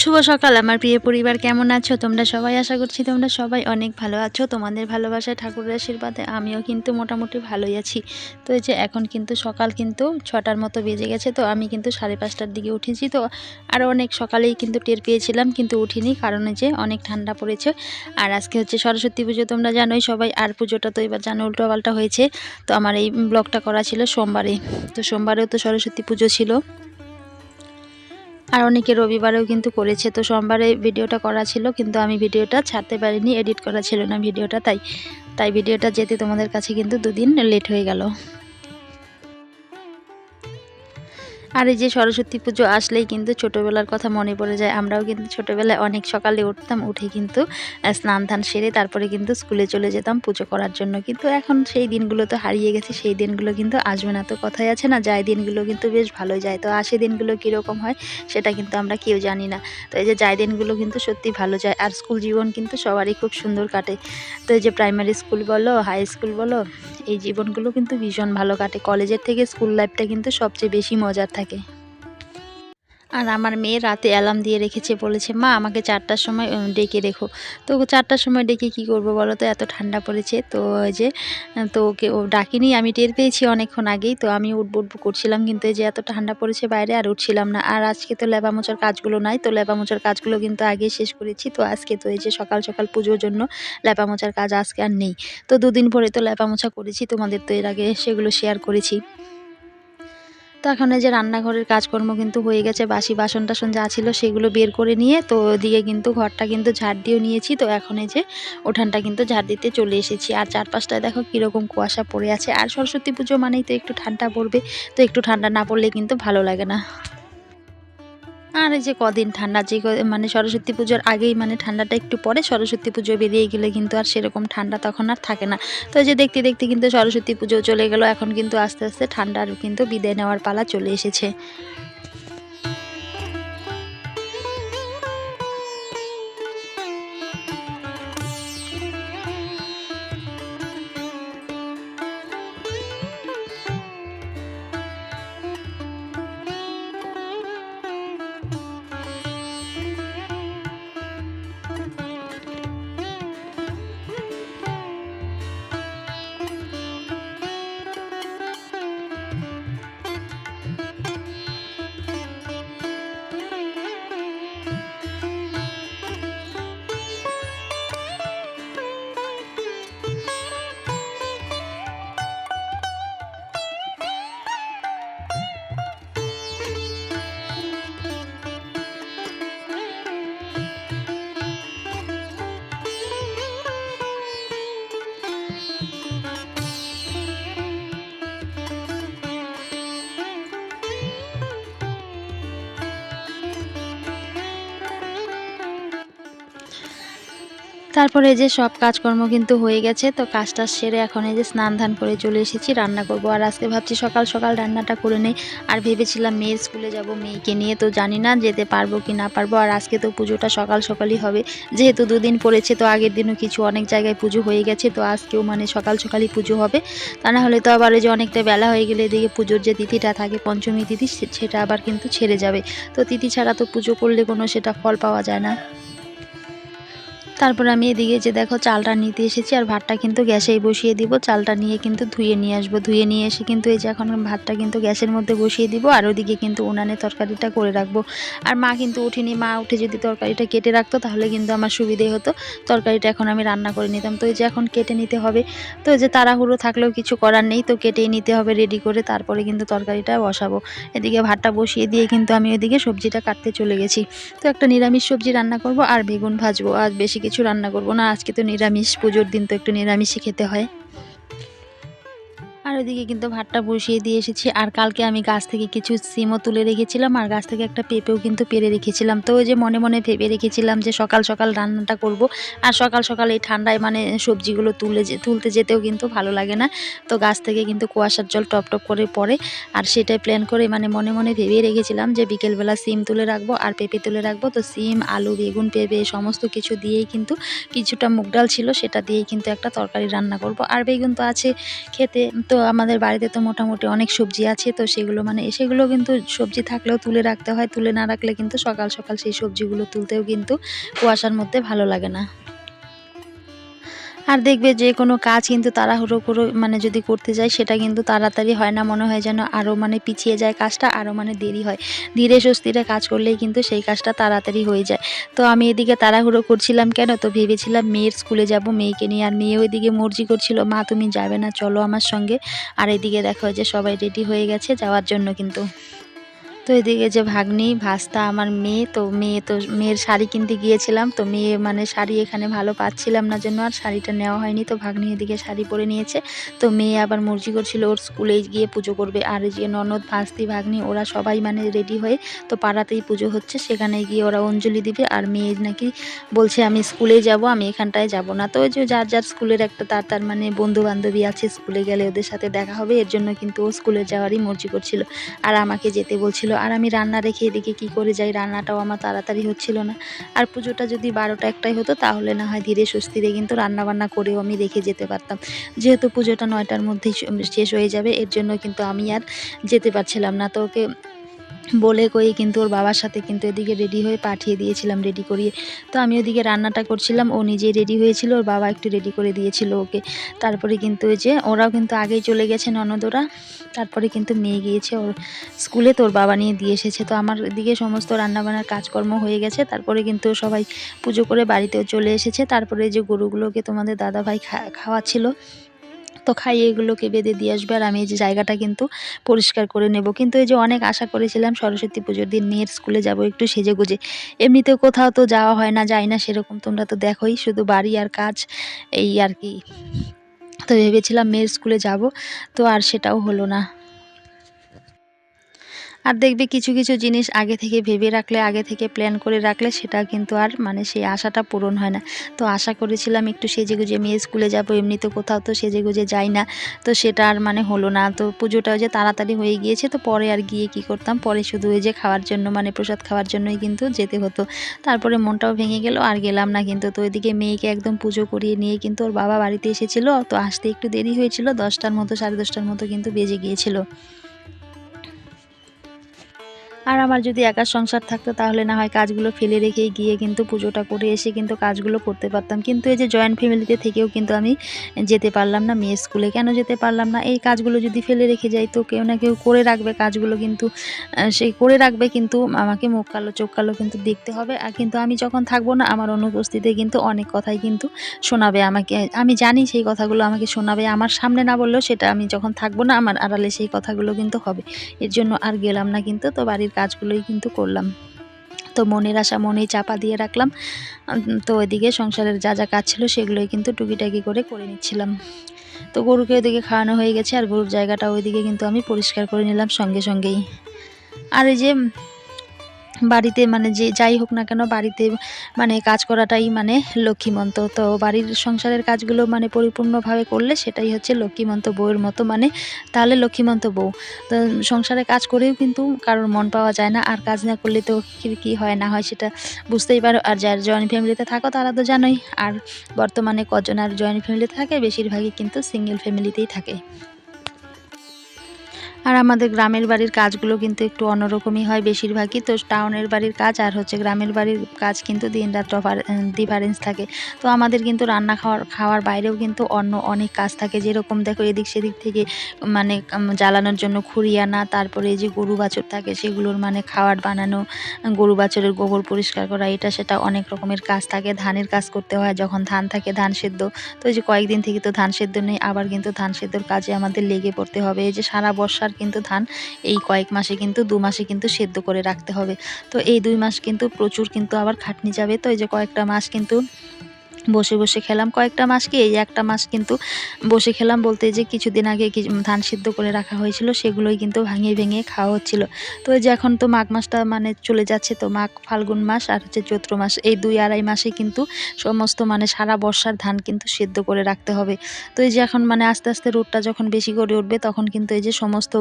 শুভ সকাল, আমার প্রিয় পরিবার, কেমন আছো? তোমরা সবাই আশা করছি তোমরা সবাই অনেক ভালো আছো। তোমাদের ভালোবাসায় ঠাকুরের আশীর্বাদে আমিও কিন্তু মোটামুটি ভালোই আছি। তো এই যে এখন কিন্তু সকাল কিন্তু ছটার মতো বেজে গেছে, তো আমি কিন্তু সাড়ে পাঁচটার দিকে উঠেছি। তো আরও অনেক সকালেই কিন্তু টের পেয়েছিলাম, কিন্তু উঠিনি, কারণ যে অনেক ঠান্ডা পড়েছে। আর আজকে হচ্ছে সরস্বতী পুজো, তোমরা জানোই সবাই, আর পুজোটা তো এবার জানো, উল্টোপাল্টা হয়েছে। তো আমার এই ব্লগটা করা ছিল সোমবারে। তো সোমবারেও তো সরস্বতী পুজো ছিল। আর অনেকে রবিবারেও কিন্তু করেছে। তো সোমবারে ভিডিওটা করা ছিল, কিন্তু আমি ভিডিওটা ছাড়তে পারিনি, এডিট করা ছিল না ভিডিওটা, তাই তাই ভিডিওটা যেতে তোমাদের কাছে কিন্তু দুদিন লেট হয়ে গেল। আর এই যে সরস্বতী পুজো আসলেই কিন্তু ছোটোবেলার কথা মনে পড়ে যায়। আমরাও কিন্তু ছোটোবেলায় অনেক সকালে উঠতাম, উঠে কিন্তু স্নান ধান সেরে তারপরে কিন্তু স্কুলে চলে যেতাম পুজো করার জন্য। কিন্তু এখন সেই দিনগুলো তো হারিয়ে গেছে, সেই দিনগুলো কিন্তু আসবে না তো কথাই আছে না। যায় দিনগুলো কিন্তু বেশ ভালো যায়। তো আসে দিনগুলো কীরকম হয় সেটা কিন্তু আমরা কেউ জানি না। তো এই যে যায় দিনগুলো কিন্তু সত্যি ভালো যায়। আর স্কুল জীবন কিন্তু সবারই খুব সুন্দর কাটে। তো এই যে প্রাইমারি স্কুল বলো, হাই স্কুল বলো, এই জীবনগুলো কিন্তু ভীষণ ভালো কাটে। কলেজের থেকে স্কুল লাইফটা কিন্তু সবচেয়ে বেশি মজার থাকে। আর আমার মেয়ে রাতে অ্যালার্ম দিয়ে রেখেছে, বলেছে, মা, আমাকে চারটার সময় ডেকে রেখো। তো চারটার সময় ডেকে কি করব বলো তো? এত ঠান্ডা পড়েছে। তো ওই যে, তো ওকে, ও ডাকিনি, আমি টের পেয়েছি অনেকক্ষণ আগেই। তো আমি উঠবো উঠবো করছিলাম, কিন্তু এই যে এত ঠান্ডা পড়েছে বাইরে, আর উঠছিলাম না। আর আজকে তো লেবা মোচার কাজগুলো নাই, তো লেবা মোচার কাজগুলো কিন্তু আগে শেষ করেছি। তো আজকে তো এই যে সকাল সকাল পুজোর জন্য লেপা মোচার কাজ আজকে আর নেই। তো দুদিন পরে তো লেপা মোছা করেছি, তোমাদের তো এর আগে সেগুলো শেয়ার করেছি। তো এখন যে রান্নাঘরের কাজকর্ম কিন্তু হয়ে গেছে, বাসি বাসন টাসন যা ছিল সেগুলো বের করে নিয়ে, তো দিয়ে কিন্তু ঘরটা কিন্তু ঝাড় দিয়েও নিয়েছি, তো এখন যে ওঠানটা কিন্তু ঝাড় দিতে চলে এসেছি। আর চারপাশটায় দেখো কীরকম কুয়াশা পড়ে আছে, আর সরস্বতী পুজো মানেই তো একটু ঠান্ডা পড়বে, তো একটু ঠান্ডা না পড়লে কিন্তু ভালো লাগে না। আর এই যে কদিন ঠান্ডা, যে মানে সরস্বতী পুজোর আগেই মানে ঠান্ডাটা একটু পরে সরস্বতী পুজো বেরিয়ে গেলে কিন্তু আর সেরকম ঠান্ডা তখন আর থাকে না। তো যে দেখতে দেখতে কিন্তু সরস্বতী পুজো চলে গেল, এখন কিন্তু আস্তে আস্তে ঠান্ডার কিন্তু বিদায় নেওয়ার পালা চলে এসেছে। তারপরে যে সব কাজকর্ম কিন্তু হয়ে গেছে, তো কাজটা সেরে এখন এই যে স্নান ধান করে চলে এসেছি, রান্না করব। আর আজকে ভাবছি সকাল সকাল রান্নাটা করে নেই। আর ভেবেছিলাম মেয়ের স্কুলে যাব, মেয়েকে নিয়ে, তো জানি না যেতে পারব কি না পারব। আর আজকে তো পুজোটা সকাল সকালই হবে। যেহেতু দুদিন পড়েছে, তো আগের দিনও কিছু অনেক জায়গায় পুজো হয়ে গেছে, তো আজকেও মানে সকাল সকালই পুজো হবে। তা না হলে তো আবার যে অনেকটা বেলা হয়ে গেলে এদিকে পুজোর যে তিথিটা থাকে, পঞ্চমী তিথি সেটা আবার কিন্তু ছেড়ে যাবে। তো তিথি ছাড়া তো পুজো করলে কোনো সেটা ফল পাওয়া যায় না। তারপর আমি এদিকে যে দেখো চালটা নিতে এসেছি আর ভাতটা কিন্তু গ্যাসেই বসিয়ে দিব। চালটা নিয়ে কিন্তু ধুয়ে নিয়ে আসব। ধুয়ে নিয়ে এসে কিন্তু এই যে এখন ভাতটা কিন্তু গ্যাসের মধ্যে বসিয়ে দিব আর ওদিকে কিন্তু উনানে তরকারিটা করে রাখব। আর মা কিন্তু উঠিনি। মা উঠে যদি তরকারিটা কেটে রাখতো তাহলে কিন্তু আমার সুবিধে হতো। তরকারিটা এখন আমি রান্না করে নিতাম। তো এই যে এখন কেটে নিতে হবে। তো যে তাড়াহুড়ো থাকলেও কিছু করার নেই। তো কেটেই নিতে হবে রেডি করে তারপরে কিন্তু তরকারিটা বসাবো। এদিকে ভাতটা বসিয়ে দিয়ে কিন্তু আমি ওইদিকে সবজিটা কাটতে চলে গেছি। তো একটা নিরামিষ সবজি রান্না করব আর বেগুন ভাজবো। আর বেশি কিছু রান্না করব না আজকে তো নিরামিষ পুজোর দিন তো একটু নিরামিষই খেতে হয়। আর ওইদিকে কিন্তু ভাতটা বসিয়ে দিয়ে এসেছি। আর কালকে আমি গাছ থেকে কিছু সিমও তুলে রেখেছিলাম, আর গাছ থেকে একটা পেঁপেও কিন্তু পেরে রেখেছিলাম। তো ওই যে মনে মনে ভেবে রেখেছিলাম যে সকাল সকাল রান্নাটা করব, আর সকাল সকাল এই ঠান্ডায় মানে সবজিগুলো তুলে যে, তুলতে যেতেও কিন্তু ভালো লাগে না। তো গাছ থেকে কিন্তু কুয়াশার জল টপ টপ করে পড়ে, আর সেটাই প্ল্যান করে মানে মনে মনে ভেবে রেখেছিলাম যে বিকেলবেলা সিম তুলে রাখব আর পেঁপে তুলে রাখব। তো সিম, আলু, বেগুন, পেঁপে সমস্ত কিছু দিয়েই কিন্তু কিছুটা মুগ ডাল ছিল, সেটা দিয়েই কিন্তু একটা তরকারি রান্না করব। আর বেগুন তো আছে খেতে তো আমাদের বাড়িতে তো মোটামুটি অনেক সবজি আছে, তো সেগুলো মানে সেগুলো কিন্তু সবজি থাকলেও তুলে রাখতে হয়, তুলে না রাখলে কিন্তু সকাল সকাল সেই সবজিগুলো তুলতেও কিন্তু কুয়াশার মধ্যে ভালো লাগে না। আর দেখবে যে কোনো কাজ কিন্তু তাড়াহুড়ো করে মানে যদি করতে যায়, সেটা কিন্তু তাড়াতাড়ি হয় না। মনে হয় যেন আরও মানে পিছিয়ে যায় কাজটা আরও মানে দেরি হয়। ধীরে স্বস্তিরে কাজ করলেই কিন্তু সেই কাজটা তাড়াতাড়ি হয়ে যায়। তো আমি এদিকে তাড়াহুড়ো করছিলাম কেন? তো ভেবেছিলাম মেয়ের স্কুলে যাব, মেয়েকে নিয়ে। আর মেয়ে ওইদিকে মর্জি করছিল, মা, তুমি যাবে না, চলো আমার সঙ্গে। আর এদিকে দেখো যে সবাই রেডি হয়ে গেছে যাওয়ার জন্য কিন্তু। তো এদিকে যে ভাগ্নি, ভাস্তা আমার মেয়ে, তো মেয়ে তো, মেয়ের শাড়ি কিনতে গিয়েছিলাম, তো মেয়ে মানে শাড়ি এখানে ভালো পাচ্ছিলাম না জন্য আর শাড়িটা নেওয়া হয়নি, তো ভাগ্নি এদিকে শাড়ি পরে নিয়েছে, তো মেয়ে আবার মর্জি করছিল ওর স্কুলে গিয়ে পুজো করবে, আর যে ননদ, ভাস্তি, ভাগ্নি, ওরা সবাই মানে রেডি হয়ে, তো পাড়াতেই পুজো হচ্ছে, সেখানে গিয়ে ওরা অঞ্জলি দিবে, আর মেয়ে নাকি বলছে আমি স্কুলে যাব, আমি এখানটায় যাব না, তো ওই যে যার যার স্কুলের একটা তার তার মানে বন্ধু বান্ধবী আছে, স্কুলে গেলে ওদের সাথে দেখা হবে, এর জন্য কিন্তু ও স্কুলে যাওয়ারই মর্জি করছিল, আর আমাকে যেতে বলছিল আর আমি রান্না রেখে এদিকে কি করে যাই, রান্নাটাও আমার তাড়াতাড়ি হচ্ছিল না। আর পুজোটা যদি বারোটা একটাই হতো, তাহলে না হয় ধীরে সুস্থিরে কিন্তু রান্না বান্না করেও আমি রেখে যেতে পারতাম। যেহেতু পুজোটা নয়টার মধ্যেই শেষ হয়ে যাবে, এর জন্য কিন্তু আমি আর যেতে পারছিলাম না। তো ওকে বলে কই কিন্তু ওর বাবার সাথে কিন্তু এদিকে রেডি হয়ে পাঠিয়ে দিয়েছিলাম রেডি করিয়ে। তো আমি ওদিকে রান্নাটা করছিলাম, ও নিজেই রেডি হয়েছিল, ওর বাবা একটু রেডি করে দিয়েছিল ওকে। তারপরে কিন্তু ওই যে ওরাও কিন্তু আগেই চলে গেছে ননদরা। তারপরে কিন্তু মেয়ে গিয়েছে ওর স্কুলে, তোর বাবা নিয়ে দিয়ে এসেছে। তো আমার এদিকে সমস্ত রান্নাবান্নার কাজকর্ম হয়ে গেছে। তারপরে কিন্তু সবাই পুজো করে বাড়িতেও চলে এসেছে। তারপরে যে গরুগুলোকে তোমাদের দাদাভাই খাওয়াচ্ছিল। তো খাইয়ে এগুলোকে বেঁধে দিয়ে আসবে। আর আমি এই যে জায়গাটা কিন্তু পরিষ্কার করে নেব। কিন্তু এই যে অনেক আশা করেছিলাম সরস্বতী পুজোর দিন মেয়ের স্কুলে যাব একটু সেজে গুজে এমনিতেও কোথাও তো যাওয়া হয় না, যাই না, সেরকম তোমরা তো দেখোই। শুধু বাড়ি আর কাজ, এই আর কি। তো ভেবেছিলাম মেয়ের স্কুলে যাব। তো আর সেটাও হলো না। আর দেখবে কিছু কিছু জিনিস আগে থেকে ভেবে রাখলে, আগে থেকে প্ল্যান করে রাখলে সেটা কিন্তু আর মানে সেই আশাটা পূরণ হয় না। তো আশা করেছিলাম একটু সেজে গুজে মেয়ে স্কুলে যাব এমনি তো কোথাও তো সেজে গুজে যাই না। তো সেটা আর মানে হলো না। তো পুজোটাও যে তাড়াতাড়ি হয়ে গিয়েছে, তো পরে আর গিয়ে কি করতাম? পরে শুধু ওই যে খাওয়ার জন্য মানে প্রসাদ খাওয়ার জন্যই কিন্তু যেতে হতো। তারপরে মনটাও ভেঙে গেল, আর গেলাম না কিন্তু। তো ওইদিকে মেয়েকে একদম পুজো করিয়ে নিয়ে কিন্তু ওর বাবা বাড়িতে এসেছিল। তো আসতে একটু দেরি হয়েছিল, দশটার মতো, সাড়ে দশটার মতো কিন্তু বেজে গিয়েছিল। আর আমার যদি একার সংসার থাকতো তাহলে না হয় কাজগুলো ফেলে রেখেই গিয়ে কিন্তু পুজোটা করে এসে কিন্তু কাজগুলো করতে পারতাম। কিন্তু এই যে জয়েন্ট ফ্যামিলিতে থেকেও কিন্তু আমি যেতে পারলাম না মেয়ে স্কুলে কেন যেতে পারলাম না? এই কাজগুলো যদি ফেলে রেখে যাই তো কেউ না কেউ করে রাখবে, কাজগুলো কিন্তু সেই করে রাখবে কিন্তু আমাকে মুখ কালো, চোখ কালো কিন্তু দেখতে হবে। আর কিন্তু আমি যখন থাকব না, আমার অনুপস্থিতিতে কিন্তু অনেক কথাই কিন্তু শোনাবে আমাকে। আমি জানি সেই কথাগুলো আমাকে শোনাবে, আমার সামনে না বললেও সেটা আমি যখন থাকব না, আমার আড়ালে সেই কথাগুলো কিন্তু হবে। এর জন্য আর গেলাম না কিন্তু, তো বাড়ির কাজগুলোই কিন্তু করলাম। তো মনের আশা মনেই চাপা দিয়ে রাখলাম। তো ওইদিকে সংসারের যা যা কাজ ছিল সেগুলোই কিন্তু টুকিটাকি করে করে নিচ্ছিলাম। তো গরুকে ওইদিকে খাওয়ানো হয়ে গেছে আর গরুর জায়গাটা ওইদিকে কিন্তু আমি পরিষ্কার করে নিলাম সঙ্গে সঙ্গেই। আর এই যে বাড়িতে মানে যে যাই হোক না কেন বাড়িতে মানে কাজ করাটাই মানে লক্ষ্মীমন্ত। তো বাড়ির সংসারের কাজগুলো মানে পরিপূর্ণভাবে করলে সেটাই হচ্ছে লক্ষ্মীমন্ত বউয়ের মতো মানে তাহলে লক্ষ্মীমন্ত বউ। তো সংসারে কাজ করেও কিন্তু কারোর মন পাওয়া যায় না, আর কাজ না করলে তো কী হয় না হয় সেটা বুঝতেই পারো। আর যার জয়েন্ট ফ্যামিলিতে থাকো তারা তো জানোই, আর বর্তমানে কজন আর জয়েন্ট ফ্যামিলিতে থাকে, বেশিরভাগই কিন্তু সিঙ্গেল ফ্যামিলিতেই থাকে। আর আমাদের গ্রামের বাড়ির কাজগুলো কিন্তু একটু অন্যরকমই হয় বেশিরভাগই। তো টাউনের বাড়ির কাজ আর হচ্ছে গ্রামের বাড়ির কাজ কিন্তু দিন রাত ডিফারেন্স থাকে। তো আমাদের কিন্তু রান্না খাওয়ার খাওয়ার বাইরেও কিন্তু অন্য অনেক কাজ থাকে। যেরকম দেখো এদিক সেদিক থেকে মানে জ্বালানোর জন্য খুঁড়ি আনা, তারপরে যে গরু বাছর থাকে সেগুলোর মানে খাওয়ার বানানো, গরু বাছরের গোবর পরিষ্কার করা, এটা সেটা অনেক রকমের কাজ থাকে। ধানের কাজ করতে হয় যখন ধান থাকে ধান সেদ্ধ। তো এই যে কয়েকদিন থেকে তো ধান সেদ্ধ নেই, আবার কিন্তু ধান সেদ্ধর কাজে আমাদের লেগে পড়তে হবে। এই যে সারা বর্ষার কিন্তু ধান এই কয়েক মাসে কিন্তু দু মাসে কিন্তু সেদ্ধ করে রাখতে হবে। তো এই দুই মাস কিন্তু প্রচুর কিন্তু আবার খাটনি যাবে। তো এই যে কয়েকটা মাস কিন্তু বসে বসে খেলাম। কয়েকটা মাস কি, এই একটা মাস কিন্তু বসে খেলাম বলতে যে কিছুদিন আগে ধান সিদ্ধ করে রাখা হয়েছিল, সেগুলোই কিন্তু ভাঙিয়ে ভেঙে খাওয়া হচ্ছিল। তো এই যে এখন তো মাঘ মাসটা মানে চলে যাচ্ছে, তো মাঘ ফাল্গুন মাস আর হচ্ছে চৈত্র মাস, এই দুই আড়াই মাসে কিন্তু সমস্ত মানে সারা বর্ষার ধান কিন্তু সেদ্ধ করে রাখতে হবে। তো এই যে এখন মানে আস্তে আস্তে রোদটা যখন বেশি করে উঠবে, তখন কিন্তু এই যে সমস্ত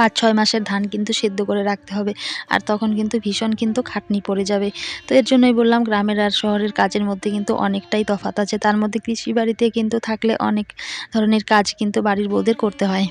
পাঁচ, ছয় মাসের ধান কিন্তু সেদ্ধ করে রাখতে হবে। আর তখন কিন্তু ভীষণ কিন্তু খাটনি পড়ে যাবে। তো এর জন্যই বললাম, গ্রামের আর শহরের কাজের মধ্যে কিন্তু অনেকটাই তফাৎ আছে। তার মধ্যে কৃষি বাড়িতে কিন্তু থাকলে অনেক ধরনের কাজ কিন্তু বাড়ির বউদের করতে হয়।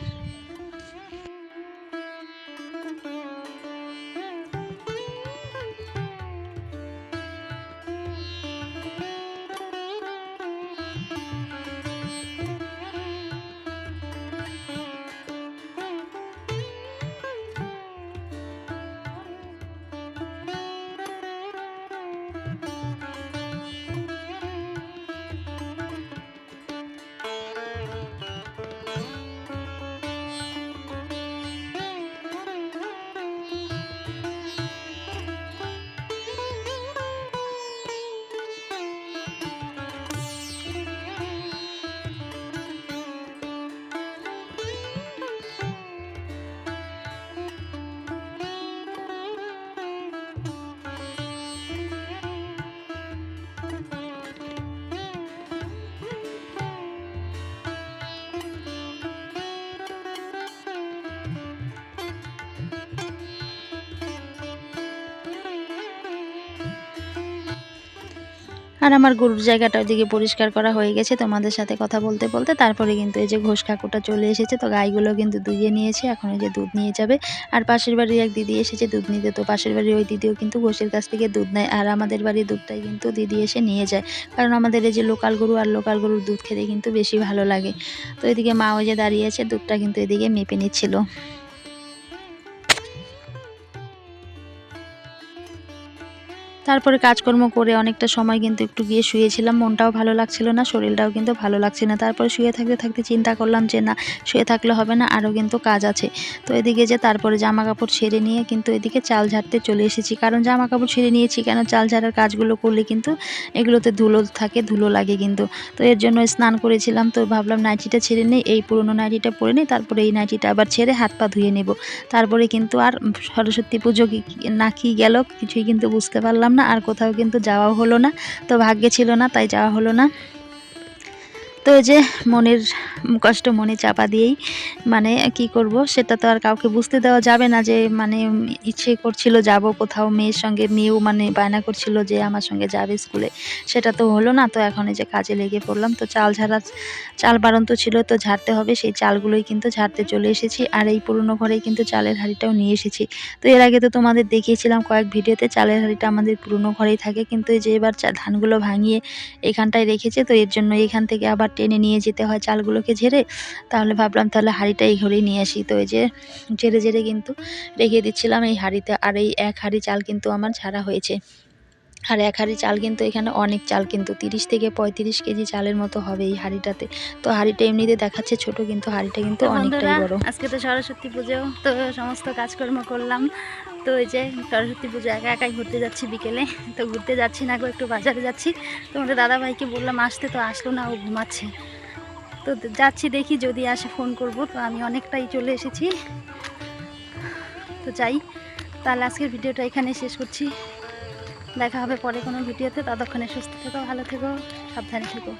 আর আমার গরুর জায়গাটা ওইদিকে পরিষ্কার করা হয়ে গেছে, তোমাদের সাথে কথা বলতে বলতে। তারপরে কিন্তু এই যে ঘোষ কাকুটা চলে এসেছে, তো গাইগুলো কিন্তু দুইয়ে নিয়েছে, এখন এই যে দুধ নিয়ে যাবে। আর পাশের বাড়ির এক দিদি এসেছে দুধ নিতে, তো পাশের বাড়ির ওই দিদিও কিন্তু ঘোষের কাছ থেকে দুধ নেয়, আর আমাদের বাড়ির দুধটাই কিন্তু দিদি এসে নিয়ে যায়। কারণ আমাদের এই যে লোকাল গরু আর লোকাল গরুর দুধ খেতে কিন্তু বেশি ভালো লাগে। তো এদিকে মা ওই যে দাঁড়িয়ে আছে, দুধটা কিন্তু এদিকে মেপে নিচ্ছিল। তারপরে কাজকর্ম করে অনেকটা সময় কিন্তু একটু গিয়ে শুয়েছিলাম। মনটাও ভালো লাগছিল না, শরীরটাও কিন্তু ভালো লাগছে না। তারপরে শুয়ে থাকতে থাকতে চিন্তা করলাম যে, না, শুয়ে থাকলে হবে না আরও কিন্তু কাজ আছে। তো এদিকে যে, তারপরে জামা কাপড় ছেড়ে নিয়ে কিন্তু এদিকে চাল ঝাড়তে চলে এসেছি। কারণ জামা কাপড় ছেড়ে নিয়েছি কেন? চাল ঝাড়ার কাজগুলো করলে কিন্তু এগুলোতে ধুলো থাকে, ধুলো লাগে কিন্তু। তো এর জন্য স্নান করেছিলাম, তো ভাবলাম নাইটিটা ছেড়ে নেই, এই পুরনো নাইটিটা পরে নিই, তারপরে এই নাইটিটা আবার ছেড়ে হাত পা ধুয়ে নেব। তারপরে কিন্তু আর সরস্বতী পুজো না কি গেল কিছুই কিন্তু বুঝতে পারলাম না। আর কোথাও কিন্তু যাওয়া হলো না। তো ভাগ্যে ছিল না তাই যাওয়া হলো না। তো এই যে মনের কষ্ট মনে চাপা দিয়েই মানে কি করব, সেটা তো আর কাউকে বুঝতে দেওয়া যাবে না যে মানে ইচ্ছে করছিল যাব কোথাও, মেয়ের সঙ্গে মেয়েও মানে বায়না করছিল যে আমার সঙ্গে যাবে স্কুলে, সেটা তো হলো না। তো এখন এই যে কাজে লেগে পড়লাম, তো চাল ঝাড়া, চাল বাড়ন্ত ছিল, তো ঝাড়তে হবে, সেই চালগুলোই কিন্তু ঝাড়তে চলে এসেছি, আর এই পুরনো ঘরেই কিন্তু চালের হাঁড়িটাও নিয়ে এসেছি। তো এর আগে তো তোমাদের দেখিয়েছিলাম কয়েক ভিডিওতে, চালের হাঁড়িটা আমাদের পুরনো ঘরেই থাকে, কিন্তু এই যে এবার ধানগুলো ভাঙিয়ে এখানটায় রেখেছে, তো এর জন্য এখান থেকে আবার টেনে নিয়ে যেতে হয় চালগুলোকে ঝেড়ে, তাহলে ভাবলাম তাহলে হাঁড়িটা এই ঘরেই নিয়ে আসি। তো এই যে ঝেড়ে ঝেড়ে কিন্তু রেখে দিচ্ছিলাম এই হাঁড়িতে, আর এই এক হাঁড়ি চাল কিন্তু আমার ছাড়া হয়েছে। আর এক হাঁড়ি চাল কিন্তু এখানে অনেক চাল কিন্তু তিরিশ থেকে পঁয়ত্রিশ কেজি চালের মতো হবে এই হাঁড়িটাতে। তো হাঁড়িটা এমনিতে দেখাচ্ছে ছোট কিন্তু হাঁড়িটা কিন্তু অনেকটাই বড়। আজকে তো সরস্বতী পুজো তো সমস্ত কাজকর্ম করলাম। তো এই যে সরস্বতী পুজো একা একাই ঘুরতে যাচ্ছি বিকেলে তো ঘুরতে যাচ্ছি না গো একটু বাজারে যাচ্ছি। তো আমাদের দাদাভাইকে বললাম আসতে তো আসলো না ও ঘুমাচ্ছে। তো যাচ্ছি দেখি যদি আসে ফোন করব। তো আমি অনেকটাই চলে এসেছি। তো যাই তাহলে আজকের ভিডিওটা এখানে শেষ করছি। দেখা হবে পরে কোনো ভিডিওতে। ততক্ষণে সুস্থ থেকো ভালো থেকো সাবধানে থেকো।